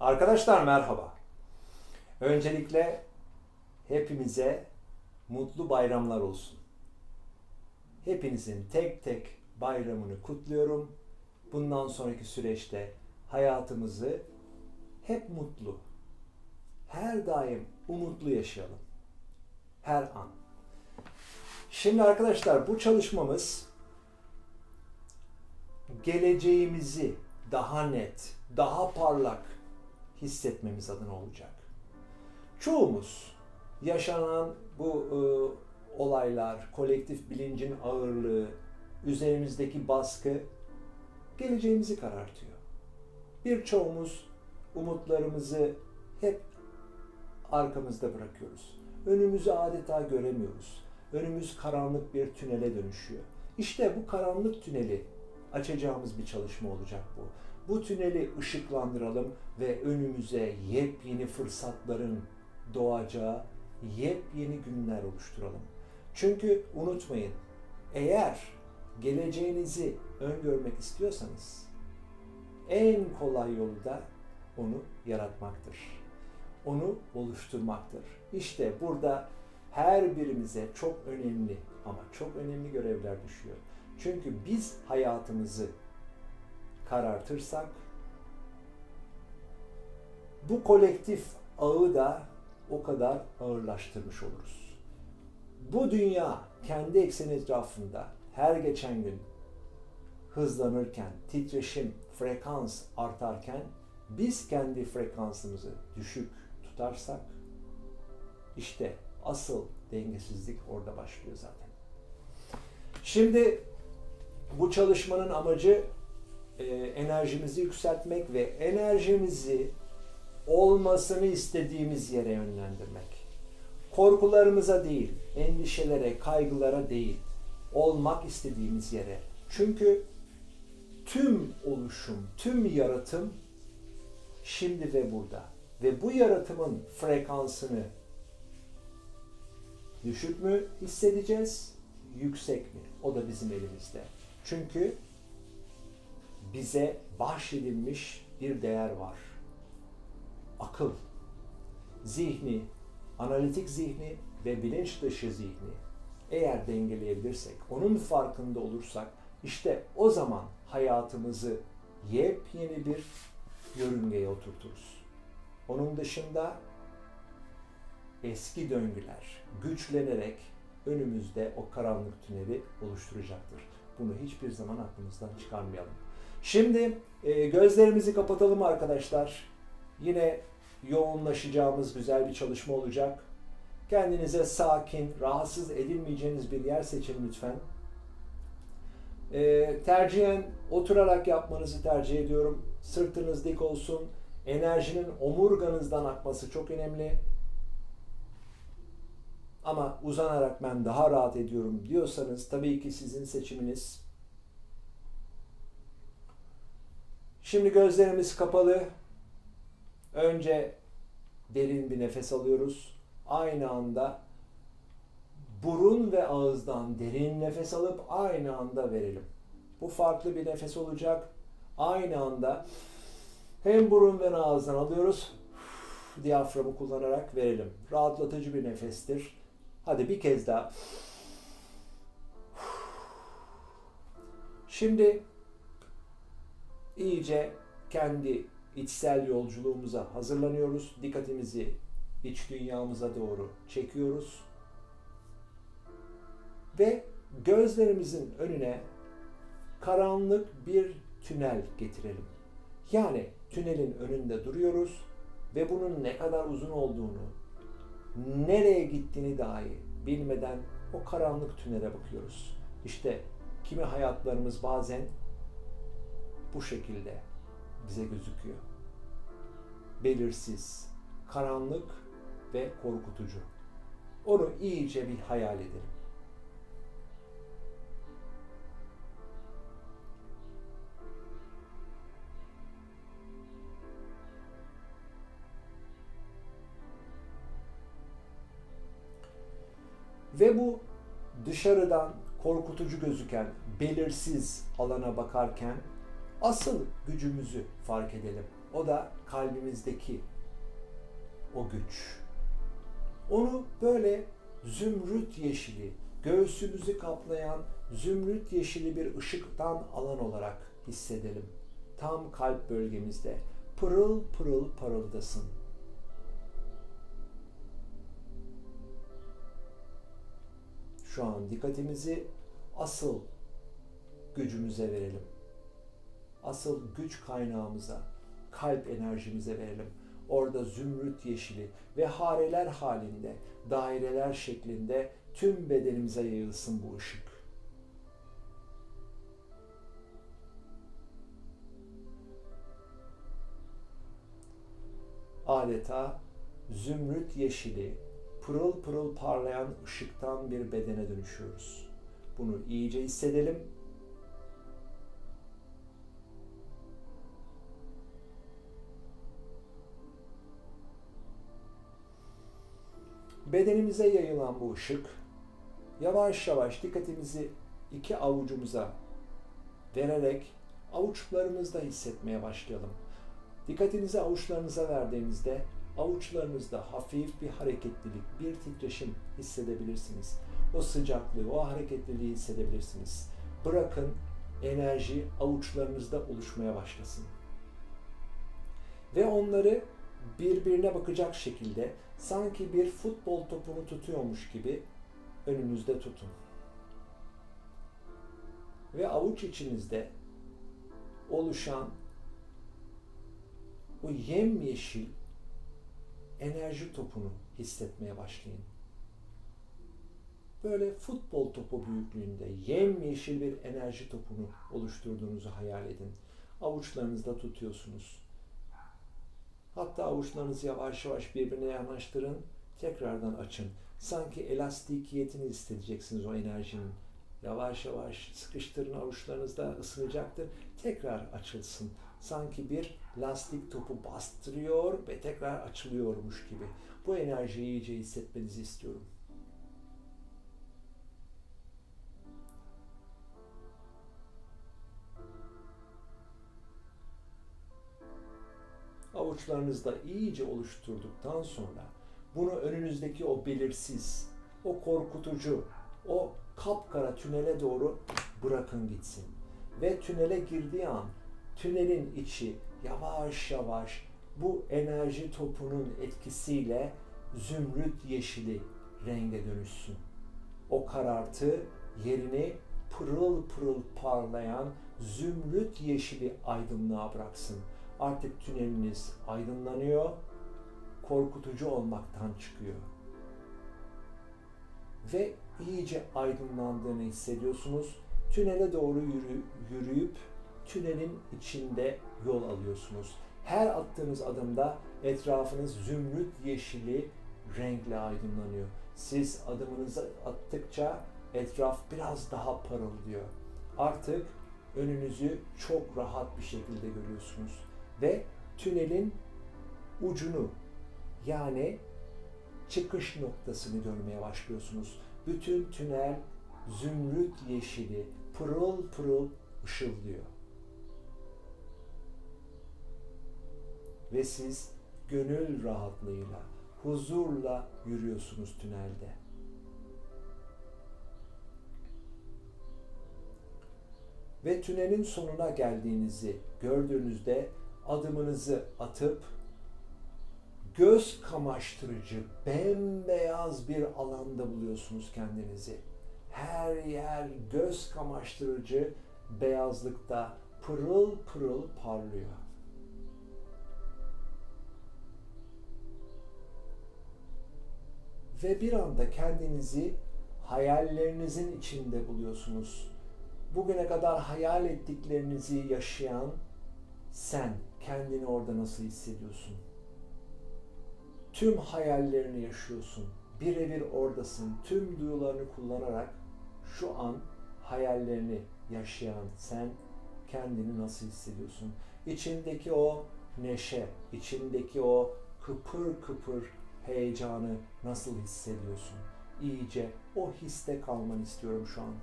Arkadaşlar merhaba. Öncelikle hepimize mutlu bayramlar olsun. Hepinizin tek tek bayramını kutluyorum. Bundan sonraki süreçte hayatımızı hep mutlu, her daim umutlu yaşayalım. Her an. Şimdi arkadaşlar bu çalışmamız geleceğimizi daha net, daha parlak hissetmemiz adına olacak. Çoğumuz yaşanan bu e, olaylar, kolektif bilincin ağırlığı, üzerimizdeki baskı geleceğimizi karartıyor. Birçoğumuz umutlarımızı hep arkamızda bırakıyoruz. Önümüzü adeta göremiyoruz. Önümüz karanlık bir tünele dönüşüyor. İşte bu karanlık tüneli açacağımız bir çalışma olacak bu. Bu tüneli ışıklandıralım ve önümüze yepyeni fırsatların doğacağı yepyeni günler oluşturalım. Çünkü unutmayın, eğer geleceğinizi öngörmek istiyorsanız en kolay yolu da onu yaratmaktır. Onu oluşturmaktır. İşte burada her birimize çok önemli ama çok önemli görevler düşüyor. Çünkü biz hayatımızı karartırsak bu kolektif ağı da o kadar ağırlaştırmış oluruz. Bu dünya kendi ekseni etrafında her geçen gün hızlanırken, titreşim, frekans artarken biz kendi frekansımızı düşük tutarsak işte asıl dengesizlik orada başlıyor zaten. Şimdi bu çalışmanın amacı e, enerjimizi yükseltmek ve enerjimizi olmasını istediğimiz yere yönlendirmek. Korkularımıza değil, endişelere, kaygılara değil, olmak istediğimiz yere. Çünkü tüm oluşum, tüm yaratım şimdi ve burada. Ve bu yaratımın frekansını düşük mü hissedeceğiz, yüksek mi? O da bizim elimizde. Çünkü bize bahşedilmiş bir değer var. Akıl, zihni, analitik zihni ve bilinç dışı zihni eğer dengeleyebilirsek, onun farkında olursak işte o zaman hayatımızı yepyeni bir yörüngeye oturturuz. Onun dışında eski döngüler güçlenerek önümüzde o karanlık tüneli oluşturacaktır. Bunu hiçbir zaman aklımızdan çıkarmayalım. Şimdi e, gözlerimizi kapatalım arkadaşlar. Yine yoğunlaşacağımız güzel bir çalışma olacak. Kendinize sakin, rahatsız edilmeyeceğiniz bir yer seçin lütfen. E, tercihen oturarak yapmanızı tercih ediyorum. Sırtınız dik olsun. Enerjinin omurganızdan akması çok önemli. Ama uzanarak ben daha rahat ediyorum diyorsanız tabii ki sizin seçiminiz. Şimdi gözlerimiz kapalı. Önce derin bir nefes alıyoruz. Aynı anda burun ve ağızdan derin nefes alıp aynı anda verelim. Bu farklı bir nefes olacak. Aynı anda hem burun ve ağızdan alıyoruz. Diyaframı kullanarak verelim. Rahatlatıcı bir nefestir. Hadi bir kez daha. Şimdi iyice kendi içsel yolculuğumuza hazırlanıyoruz. Dikkatimizi iç dünyamıza doğru çekiyoruz. Ve gözlerimizin önüne karanlık bir tünel getirelim. Yani tünelin önünde duruyoruz ve bunun ne kadar uzun olduğunu, nereye gittiğini dahi bilmeden o karanlık tünele bakıyoruz. İşte kimi hayatlarımız bazen bu şekilde bize gözüküyor. Belirsiz, karanlık ve korkutucu. Onu iyice bir hayal edelim. Ve bu dışarıdan korkutucu gözüken belirsiz alana bakarken asıl gücümüzü fark edelim. O da kalbimizdeki o güç. Onu böyle zümrüt yeşili, göğsümüzü kaplayan zümrüt yeşili bir ışıktan alan olarak hissedelim. Tam kalp bölgemizde pırıl pırıl parıldasın. Şu an dikkatimizi asıl gücümüze verelim. Asıl güç kaynağımıza, kalp enerjimize verelim. Orada zümrüt yeşili ve hareler halinde, daireler şeklinde tüm bedenimize yayılsın bu ışık. Adeta zümrüt yeşili, pırıl pırıl parlayan ışıktan bir bedene dönüşüyoruz. Bunu iyice hissedelim Bedenimize yayılan bu ışık yavaş yavaş dikkatimizi iki avucumuza vererek avuçlarımızda hissetmeye başlayalım. Dikkatinizi avuçlarınıza verdiğinizde avuçlarınızda hafif bir hareketlilik, bir titreşim hissedebilirsiniz. O sıcaklığı, o hareketliliği hissedebilirsiniz. Bırakın enerji avuçlarınızda oluşmaya başlasın. Ve onları birbirine bakacak şekilde sanki bir futbol topunu tutuyormuş gibi önünüzde tutun. Ve avuç içinizde oluşan o yemyeşil enerji topunu hissetmeye başlayın. Böyle futbol topu büyüklüğünde yemyeşil bir enerji topunu oluşturduğunuzu hayal edin. Avuçlarınızda tutuyorsunuz Hatta avuçlarınızı yavaş yavaş birbirine yanaştırın. Tekrardan açın. Sanki elastikiyetini hissedeceksiniz o enerjinin. Yavaş yavaş sıkıştırın avuçlarınızda ısınacaktır. Tekrar açılsın. Sanki bir lastik topu bastırıyor ve tekrar açılıyormuş gibi. Bu enerjiyi iyice hissetmenizi istiyorum. Avuçlarınızda iyice oluşturduktan sonra bunu önünüzdeki o belirsiz, o korkutucu, o kapkara tünele doğru bırakın gitsin. Ve tünele girdiği an tünelin içi yavaş yavaş bu enerji topunun etkisiyle zümrüt yeşili renge dönüşsün. O karartı yerini pırıl pırıl parlayan zümrüt yeşili aydınlığa bıraksın artık tüneliniz aydınlanıyor, korkutucu olmaktan çıkıyor. Ve iyice aydınlandığını hissediyorsunuz. Tünele doğru yürü, yürüyüp tünelin içinde yol alıyorsunuz. Her attığınız adımda etrafınız zümrüt yeşili renkle aydınlanıyor. Siz adımınızı attıkça etraf biraz daha parıldıyor. Artık önünüzü çok rahat bir şekilde görüyorsunuz ve tünelin ucunu yani çıkış noktasını görmeye başlıyorsunuz. Bütün tünel zümrüt yeşili pırıl pırıl ışıldıyor. Ve siz gönül rahatlığıyla, huzurla yürüyorsunuz tünelde. Ve tünelin sonuna geldiğinizi gördüğünüzde adımınızı atıp göz kamaştırıcı, bembeyaz bir alanda buluyorsunuz kendinizi. Her yer göz kamaştırıcı beyazlıkta pırıl pırıl parlıyor. Ve bir anda kendinizi hayallerinizin içinde buluyorsunuz. Bugüne kadar hayal ettiklerinizi yaşayan sen kendini orada nasıl hissediyorsun? Tüm hayallerini yaşıyorsun. Birebir oradasın. Tüm duyularını kullanarak şu an hayallerini yaşayan sen kendini nasıl hissediyorsun? İçindeki o neşe, içindeki o kıpır kıpır heyecanı nasıl hissediyorsun? İyice o histe kalmanı istiyorum şu an.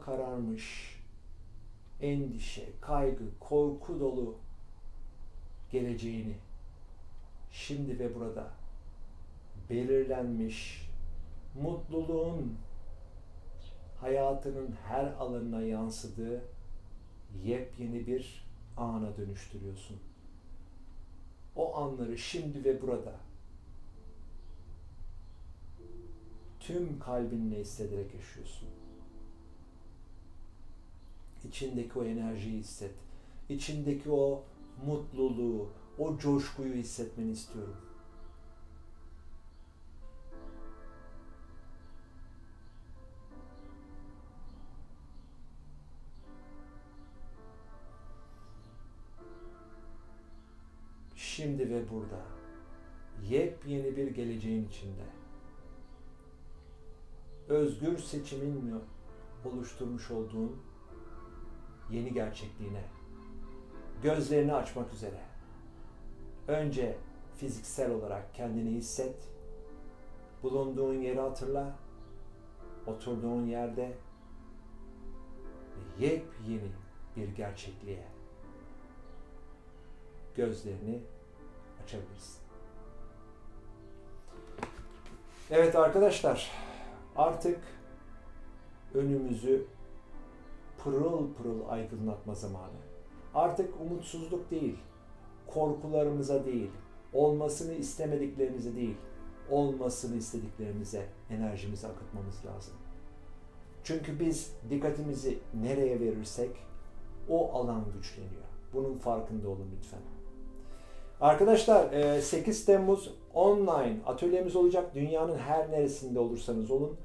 Kararmış endişe, kaygı, korku dolu geleceğini şimdi ve burada belirlenmiş mutluluğun hayatının her alanına yansıdığı yepyeni bir ana dönüştürüyorsun. O anları şimdi ve burada tüm kalbinle hissederek yaşıyorsun. İçindeki o enerjiyi hisset. İçindeki o mutluluğu, o coşkuyu hissetmeni istiyorum. Şimdi ve burada yepyeni bir geleceğin içinde özgür seçiminle oluşturmuş olduğun yeni gerçekliğine gözlerini açmak üzere önce fiziksel olarak kendini hisset bulunduğun yeri hatırla oturduğun yerde yepyeni bir gerçekliğe gözlerini açabilirsin. Evet arkadaşlar artık önümüzü pırıl pırıl aydınlatma zamanı. Artık umutsuzluk değil, korkularımıza değil, olmasını istemediklerimize değil, olmasını istediklerimize enerjimizi akıtmamız lazım. Çünkü biz dikkatimizi nereye verirsek o alan güçleniyor. Bunun farkında olun lütfen. Arkadaşlar e, 8 Temmuz online atölyemiz olacak. Dünyanın her neresinde olursanız olun.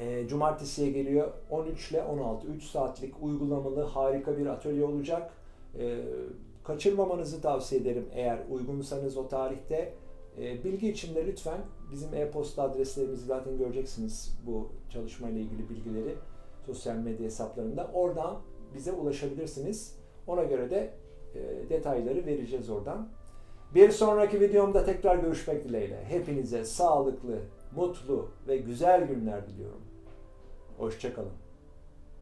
E, Cumartesiye geliyor 13 ile 16 3 saatlik uygulamalı harika bir atölye olacak. E, Kaçırmamanızı tavsiye ederim eğer uygunsanız o tarihte. E, Bilgi için de lütfen bizim e-posta adreslerimizi zaten göreceksiniz bu çalışmayla ilgili bilgileri sosyal medya hesaplarında. Oradan bize ulaşabilirsiniz. Ona göre de e, detayları vereceğiz oradan. Bir sonraki videomda tekrar görüşmek dileğiyle. Hepinize sağlıklı, mutlu ve güzel günler diliyorum. Hoşçakalın.